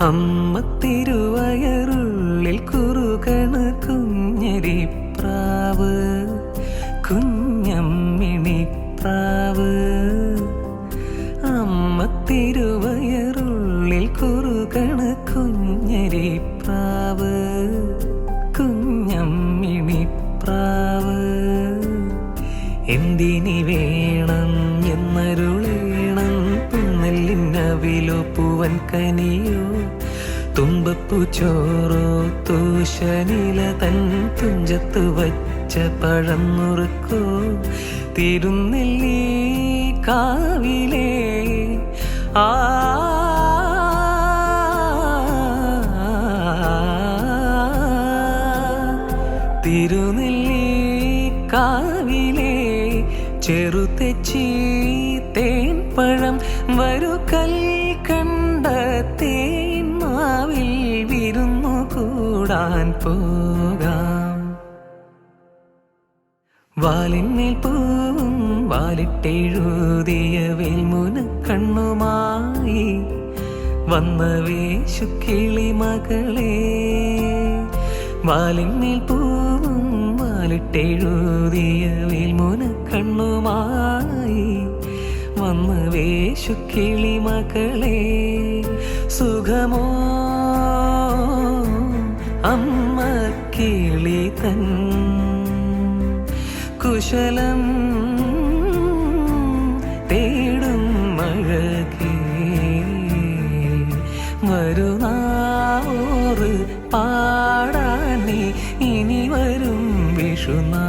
അമ്മ തിരുവയറുള്ളിൽ കുറുകണ് കുഞ്ഞരിപ്രാവ് കുഞ്ഞമ്മിണിപ്രാവ്. അമ്മ തിരുവയറുള്ളിൽ കുറുകണ് കുഞ്ഞരിപ്രാവ് കുഞ്ഞമ്മിണിപ്രാവ്. എന്തിനി വേണം എന്നരുളേണം പുന്നല്ലിനവിലോ പൂവൻ കനിയോ. തുമ്പപ്പൂ ചോറോ തൂശനില തൻ തുഞ്ചത്ത് വച്ച പഴം നുറുക്കോ. തിരുനെല്ലി കാവിലേ ആ തിരുനെല്ലി കാവിലെ ചെറുതെച്ചി തേൻ പഴം വരു കൽ കൂടാൻ പോകാം. വാലിന്മേൽ പൂവും വാലിട്ടെഴുതിയ വേൽമുന കണ്ണുമായി വന്ന വേശുക്കിളി മകളെ. വാലിന്മേൽ പൂവും വാലിട്ടെഴുതിയ വേൽമുന കണ്ണുമായി വന്ന വേശുക്കിളി മകളെ. സുഖമോ അമ്മ കിളി തൻ കുശലം തേടും മഴകി. വരുന്നാറ് പാടാനേ ഇനി വരും വിഷുനാ